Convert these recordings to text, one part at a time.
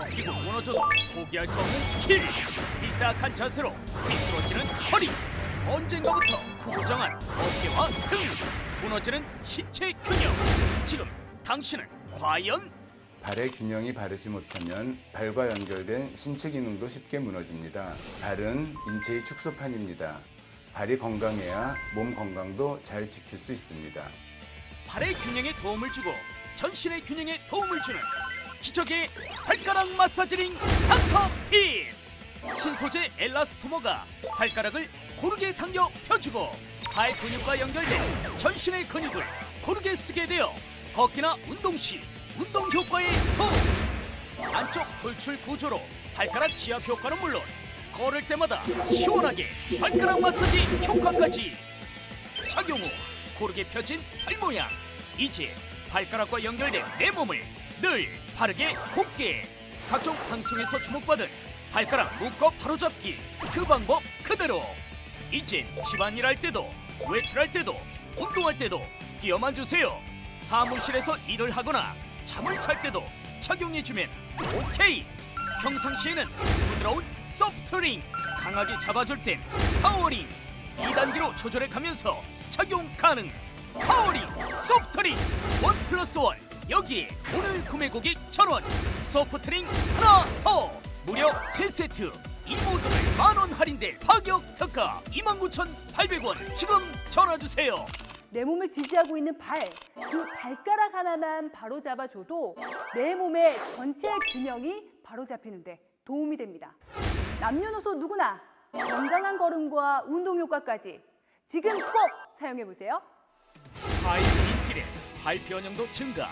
꺾이고 무너져도 포기할 수 없는 길 삐딱한 자세로 삐뚤어지는 허리 언젠가부터 구부정한 어깨와 등 무너지는 신체 균형 지금 당신은 과연 발의 균형이 바르지 못하면 발과 연결된 신체 기능도 쉽게 무너집니다. 발은 인체의 축소판입니다. 발이 건강해야 몸 건강도 잘 지킬 수 있습니다. 발의 균형에 도움을 주고 전신의 균형에 도움을 주는 기적의 발가락 마사지링 닥터핏 신소재 엘라스토머가 발가락을 고르게 당겨 펴주고 발 근육과 연결된 전신의 근육을 고르게 쓰게 되어 걷기나 운동 시 운동 효과에 도움 안쪽 돌출 구조로 발가락 지압 효과는 물론 걸을 때마다 시원하게 발가락 마사지 효과까지. 착용 후 고르게 펴진 팔 모양 이제 발가락과 연결된 내 몸을 늘 바르게 곱게. 각종 방송에서 주목받은 발가락 묶어 바로잡기. 그 방법 그대로. 이젠 집안일 할 때도 외출할 때도 운동할 때도 끼어만 주세요. 사무실에서 일을 하거나 잠을 잘 때도 착용해주면 오케이. 평상시에는 부드러운 소프트링 강하게 잡아줄 땐 파워링. 2단계로 조절해 가면서 착용 가능. 파워링 소프트링. 원 플러스 원 여기에 오늘 구매 고객 천원 소프트링 하나 더 무려 세세트 이 모드를 만원 할인된 파격 특가 29,800원 지금 전화주세요 내 몸을 지지하고 있는 발, 그 발가락 하나만 바로 잡아줘도 내 몸의 전체 균형이 바로 잡히는데 도움이 됩니다. 남녀노소 누구나 건강한 걸음과 운동 효과까지 지금 꼭 사용해 보세요. 발 인필에 발 변형도 증가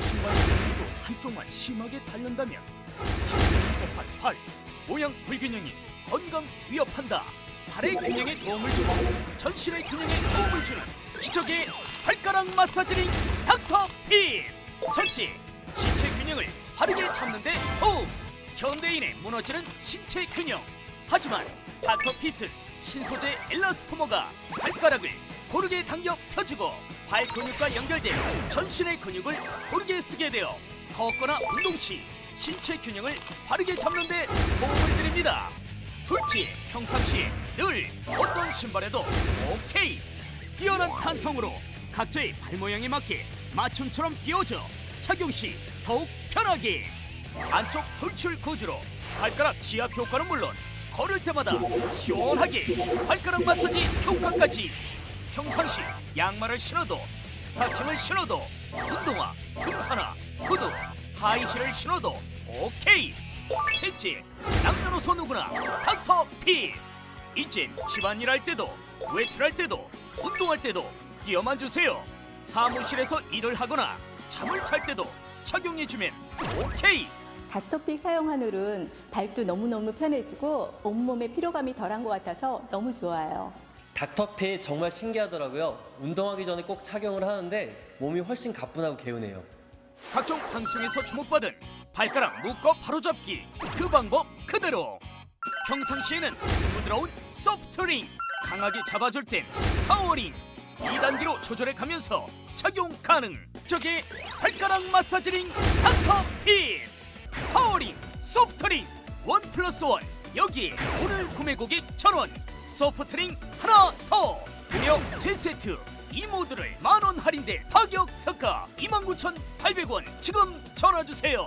신발 근육도 한쪽만 심하게 닳는다면 신속한 발 모양 불균형이 건강 위협한다. 발의 균형에 도움을 주고 전신의 균형에 도움을 주는 기적의 발가락 마사지링 닥터핏 전체 신체 균형을 바르게 잡는데 도움! 현대인의 무너지는 신체 균형! 하지만 닥터 핏은 신소재 엘라스토머가 발가락을 고르게 당겨 펴주고 발 근육과 연결된 전신의 근육을 고르게 쓰게 되어 걷거나 운동 시 신체 균형을 바르게 잡는 데 도움을 드립니다. 둘째, 평상시에 늘 어떤 신발에도 오케이 뛰어난 탄성으로 각자의 발 모양에 맞게 맞춤처럼 끼워져 착용 시 더욱 편하게 안쪽 돌출 구조로 발가락 지압 효과는 물론 걸을 때마다 시원하게 발가락 마사지 효과까지 평상시 양말을 신어도 스타킹을 신어도 운동화, 등산화, 구두, 하이힐을 신어도 오케이. 셋째, 남녀노소 누구나 닥터핏 이젠 집안일 할 때도 외출할 때도 운동할 때도 끼어만 주세요. 사무실에서 일을 하거나 잠을 잘 때도 착용해주면 오케이. 닥터픽 사용한 홀은 발도 너무너무 편해지고 온몸에 피로감이 덜한 것 같아서 너무 좋아요. 닥터핏 정말 신기하더라고요. 운동하기 전에 꼭 착용을 하는데 몸이 훨씬 가뿐하고 개운해요. 각종 방송에서 주목받은 발가락 묶어 바로잡기 그 방법 그대로. 평상시에는 부드러운 소프트링 강하게 잡아줄 땐 파워링 2단계로 조절해 가면서 착용 가능. 저게 발가락 마사지링 닥터핏 파워링 소프트링 원 플러스 원. 여기에 오늘 구매 고객 천원 소프트링 하나 더. 무려 세세트 이 모드를 만원 할인된 파격 특가. 29,800원. 지금 전화주세요